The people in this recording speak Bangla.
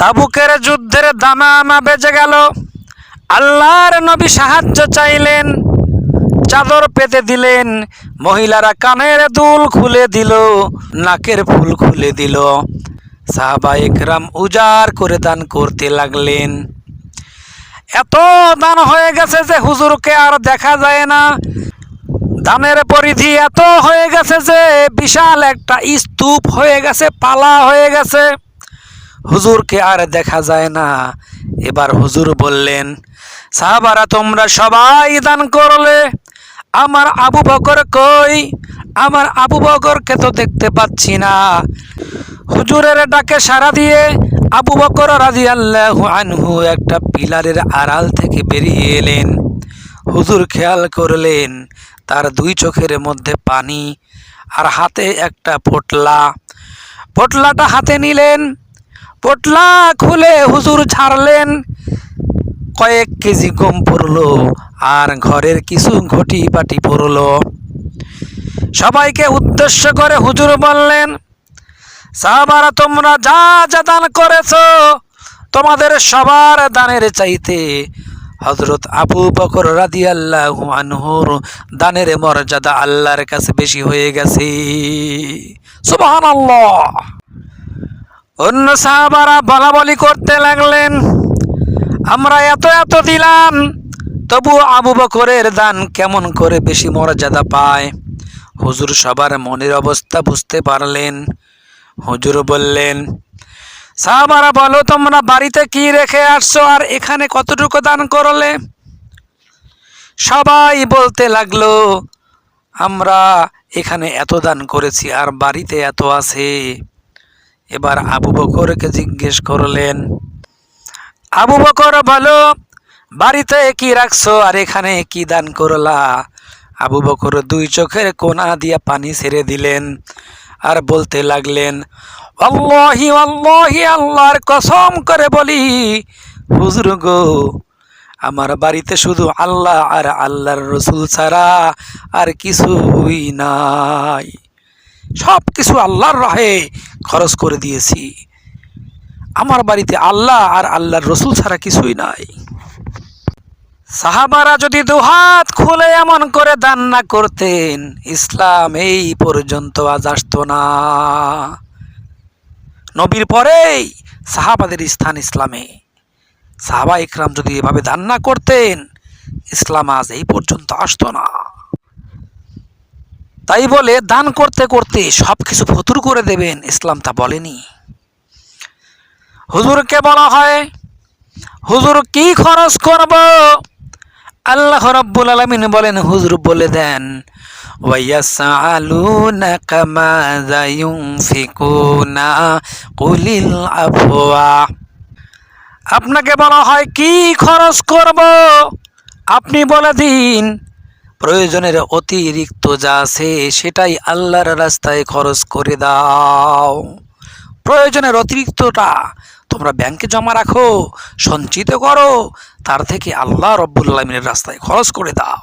তাবুকের যুদ্ধের দামামা বেজে গেল। আল্লাহর নবী সাহায্য চাইলেন, চাদর পেতে দিলেন, মহিলারা কানের দুল খুলে দিল, নাকের ফুল খুলে দিল। সাহাবা একরাম উজাড় করে দান করতে লাগলেন। এত দান হয়ে গেছে যে হুজুরকে আর দেখা যায় না। দানের পরিধি এত হয়ে গেছে যে বিশাল একটা স্তূপ হয়ে গেছে, পালা হয়ে গেছে। হুজুরকে আর দেখা যায় না। এবার হুজুর বললেন, সাহাবারা, তোমরা সবাই দান করলে। আমার আবু বকর কই? আমার আবু বকরকে তো দেখতে পাচ্ছি না। হুজুরের ডাকে সাড়া দিয়ে আবু বকর রাজি আল্লাহ আনহু একটা পিলারের আড়াল থেকে বেরিয়ে এলেন। হুজুর খেয়াল করলেন, তার দুই চোখের মধ্যে পানি আর হাতে একটা পোটলা। পোটলাটা হাতে নিলেন পোটলা খুলে হুজুর ছাড়লেন। কয়েক কেজি গম পড়ল আর ঘরের কিছু ঘটি পাটি পড়ল। সবাইকে উদ্দেশ্য করে হুজুর বললেন, সাহাবারা, তোমরা যা যা দান করেছ, তোমাদের সবার দানের চাইতে হজরত আবু বকর রাদি আল্লাহ দানের মর্যাদা আল্লাহর কাছে বেশি হয়ে গেছে। সুবহান অন্য সাহাবারা বলা বলি করতে লাগলেন, আমরা এত এত দিলাম, তবু আবু বকরের দান কেমন করে বেশি মর্যাদা পায়? হুজুর সবার মনের অবস্থা বুঝতে পারলেন। হুজুর বললেন, সাহাবারা বলো, তোমরা বাড়িতে কি রেখে আসছো আর এখানে কতটুকু দান করলে? সবাই বলতে লাগল, আমরা এখানে এত দান করেছি, আর বাড়িতে এত আছে। এবার আবু বকরকে জিজ্ঞেস করলেন, আবু বকর বলো, বাড়িতে কি রাখছো আর এখানে কি দান করলা? আবু বকর দুই চোখের কোনা দিয়া পানি ছেড়ে দিলেন আর বলতে লাগলেন অল্লাহি অল্লাহি আল্লাহর কসম করে বলি, হুজুর গো, আমার বাড়িতে শুধু আল্লাহ আর আল্লাহর রসুল ছাড়া আর কিছুই নাই। সব কিছু আল্লাহর রাহে খরচ করে দিয়েছি। আমার বাড়িতে আল্লাহ আর আল্লাহর রসুল ছাড়া কিছুই নাই। সাহাবারা যদি দুহাত খুলে এমন করে দান না করতেন, ইসলাম এই পর্যন্ত আজ আসতো না। নবীর পরেই সাহাবাদের স্থান ইসলামে। সাহাবা ইকরাম যদি এভাবে দান না করতেন, ইসলাম আজ এই পর্যন্ত আসতো না। তাই বলে দান করতে করতে সব কিছু ফতুর করে দেবেন, ইসলাম তা বলেনি। হুজুরকে বলা হয়, হুজুর কি খরচ করব? আল্লাহ রব্বুল আলমিন বলেন, হুজুর বলে দেন কুলিল আপনাকে বলা হয়, কি খরচ করব? আপনি বলে দিন প্রয়োজনের অতিরিক্ত যা আছে, সেটাই আল্লাহর রাস্তায় খরচ করে দাও। প্রয়োজনের অতিরিক্তটা তোমরা ব্যাংকে জমা রাখো, সঞ্চিত করো, তার থেকে আল্লাহ রব্বুল রাস্তায় খরচ করে দাও।